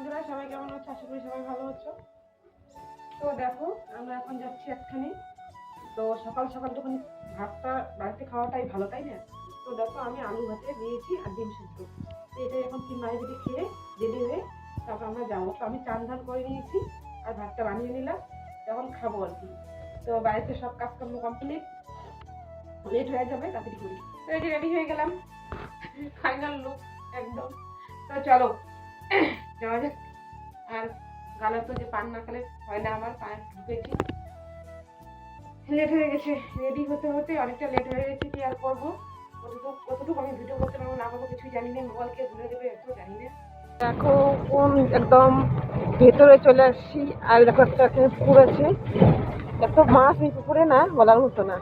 বন্ধুরা, সবাই কেমন আছো? আশা করি সবাই ভালো আছো। তো দেখো, আমরা এখন যাচ্ছি একখানে। তো সকাল সকাল যখন ভাতটা বাড়িতে খাওয়াটাই ভালো, তাই না? তো দেখো, আমি আলু ভাতে দিয়েছি আর ডিম সিদ্ধ। তো এটা এখন তিন মায়ের দিকে খেয়ে রেডি হয়ে তারপর আমরা যাব। তো আমি চান ধান করে নিয়েছি আর ভাতটা বানিয়ে নিলাম। তখন খাব আর কি। তো বাড়িতে সব কাজকর্ম কমপ্লিট লেট হয়ে যাবে, তাড়াতাড়ি করি। তো এই যে রেডি হয়ে গেলাম। ফাইনাল লুক একদম। তো চলো যাওয়া যাক। আর গালে তো যে পান না খেলে হয় না আমার, পায়ে ঢুকেছি। লেট হয়ে গেছে রেডি হতে হতে অনেকটা লেট হয়ে গেছে, কি আর করব? কতটুকু কতটুকু আমি ভিডিও করতে পারব, না পারব কিছুই জানি না মোবাইলকে ধরে দেবে এত জানি না। দেখো, কোন একদম ভেতরে চলে আসছি, আর দেখো একটা পুকুর আছে। এত মাছ এই পুকুরে না, বলার মতো না।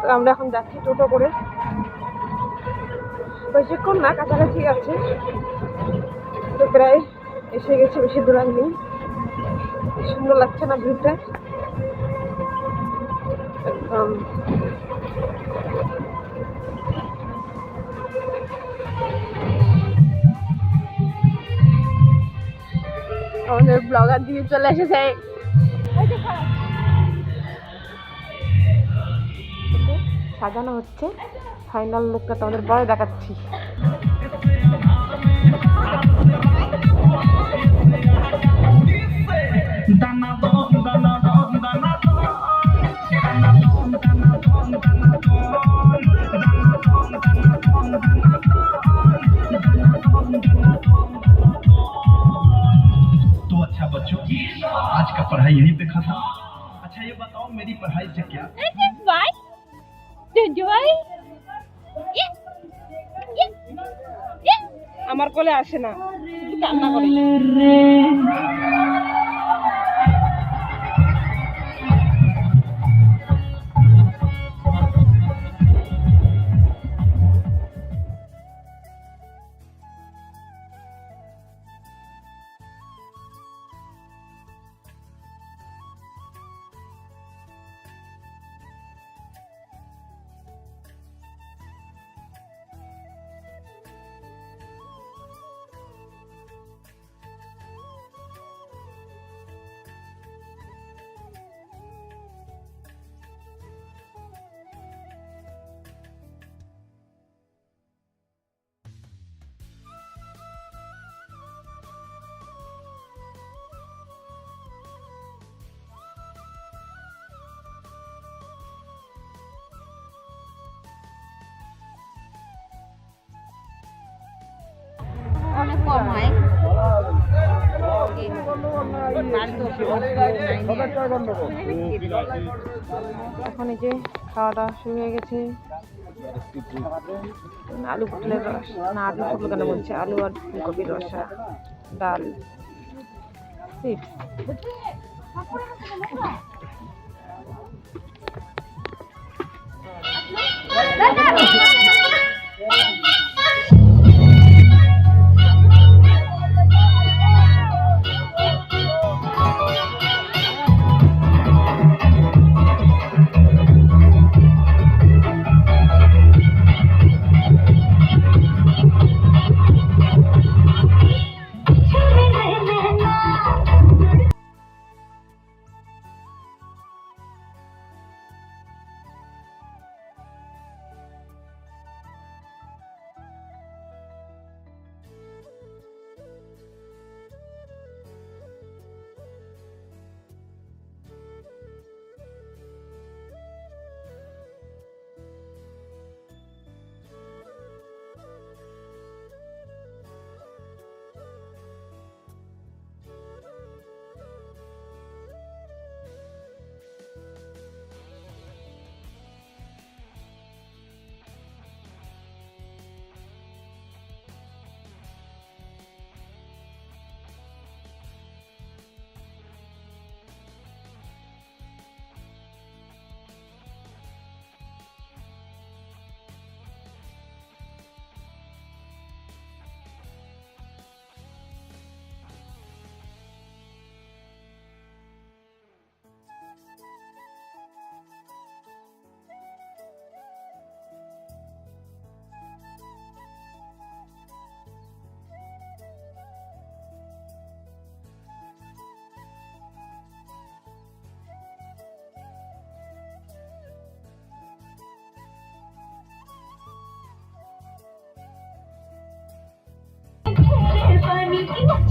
তো আমরা এখন যাচ্ছি টোটো করে। বেশিক্ষণ না, কাছাকাছি আছে। তো প্রায় এসে গেছে, বেশি দূর নেই। সুন্দর লাগছে না ভিউটা? একদম। আমাদের ব্লগার দিয়ে চলে এসেছে। সাজানো হচ্ছে। ফাইনাল লুকটা তোমাদের পরে দেখাচ্ছি। अच्छा ये बताओ मेरी पढ़ाई से क्या Why? To joy? Yeah. Yeah. Yeah. আমার কোলে আসে না শুধু কান্না করে কম হয় এখন এই যে খাওয়া দাওয়া শুরু হয়ে গেছে আলু পটলের রস না আলু পুটল কেন বলছে আলু আর ফুলকপির রসা ডাল চিপস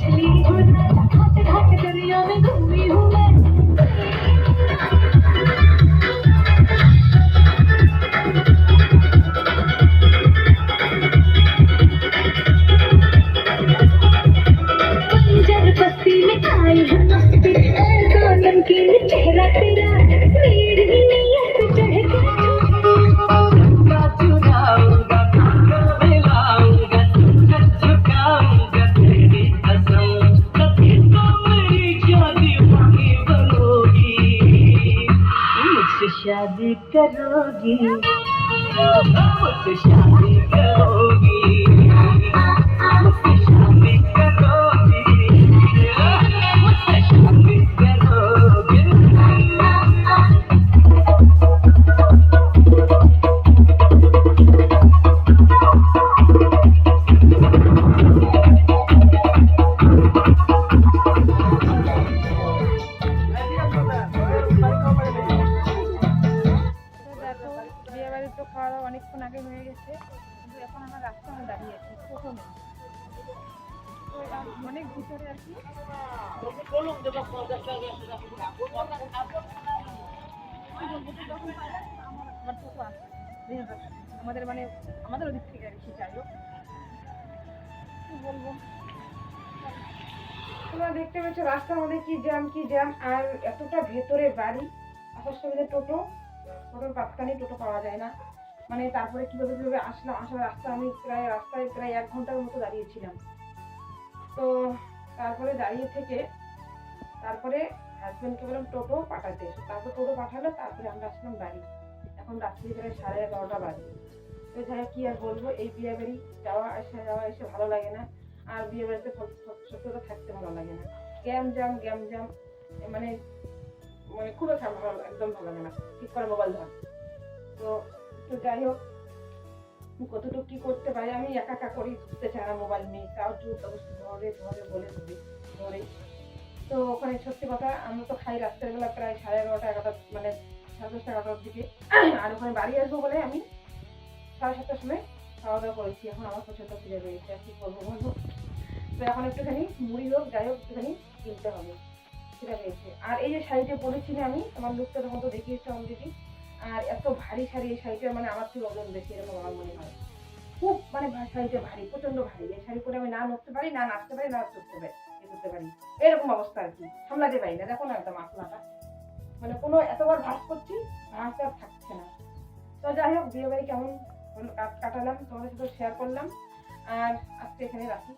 मछली हूँ घाट घाट दरिया में घूमी हूँ। शादी करोगी मुझसे शादी करोगी বিয়ে তো খাওয়া দাওয়া অনেকক্ষণ আগে হয়ে গেছে, কিন্তু এখন আমার রাস্তায় দাঁড়িয়ে আছি প্রথমে অনেক ভিতরে আছে আমাদের মানে আমাদের ওদিক থেকে আর কি যাই কি বলব? তোমরা দেখতে পেয়েছ রাস্তার মধ্যে কি জ্যাম কি জ্যাম, আর এতটা ভেতরে বাড়ি আসার সময় টোটো। টোটোর পাত্তা নেই টোটো পাওয়া যায় না। মানে তারপরে কীভাবে কীভাবে আসলাম, আসার রাস্তা আমি প্রায়, রাস্তায় প্রায় এক ঘণ্টার মতো দাঁড়িয়েছিলাম। তো তারপরে দাঁড়িয়ে থেকে তারপরে হাজব্যান্ডকে বললাম, টোটো পাঠাতে। তারপর টোটো পাঠালো, তারপরে আমরা আসলাম বাড়ি। এখন রাত্রি প্রায় সাড়ে এগারোটা বাজে। তো যাই কি আর বলব, এই বিয়ে বাড়ি যাওয়া, আসা, যাওয়া এসে ভালো লাগে না। আর বিয়ে বাড়িতে সত- সত- সত্যি কথা থাকতে ভালো লাগে না। গ্যাম জাম গ্যাম জাম মানে মানে খুব একটা ভালো একদম ভালো লাগে না। ঠিক করে মোবাইল ধর। তো তো যাই হোক কতটুকু কি করতে পারি? আমি একা একা করি ধরতে চাই না মোবাইল নিয়ে তাও জোর অবশ্যই ধরে ধরে, বলে ধরে ধরে। তো ওখানে সত্যি কথা আমরা তো খাই রাত্রেবেলা প্রায় সাড়ে এগারোটা এগারোটা মানে সাড়ে দশটা, এগারোটার দিকে। আর ওখানে বাড়ি আসব বলে আমি সাড়ে সাতটার সময় খাওয়া দাওয়া করেছি। এখন আমার পছন্দ ফিরে পেয়েছে। আর কি করব বলব? তো এখন একটুখানি মুড়ি হোক, যাই হোক, একটুখানি কিনতে হবে। সেটা পেয়েছে আর এই যে শাড়িটা পরেছি না আমি, আমার লুকটা তখন তো দেখিয়েছি অলরেডি আর এত ভারী শাড়ি, এই শাড়িটা মানে আমার থেকে ওজন বেশি, এরকম আমার মনে হয়। খুব মানে শাড়িটা ভারী প্রচণ্ড ভারী। এই শাড়ি পরে আমি না নড়তে পারি, না নাচতে পারি, না চড়তে পারি, এ করতে পারি। এরকম অবস্থা আর কি। সামলাতে পারি না, দেখো না একদম আসলাটা। মানে কোনো এতবার ভাস করছি ভাসটা আর থাকছে না। তো যাই হোক, বিয়ে বাড়ি কেমন কাটালাম, তোমাদের সাথে শেয়ার করলাম। আর আজকে এখানে রাখি।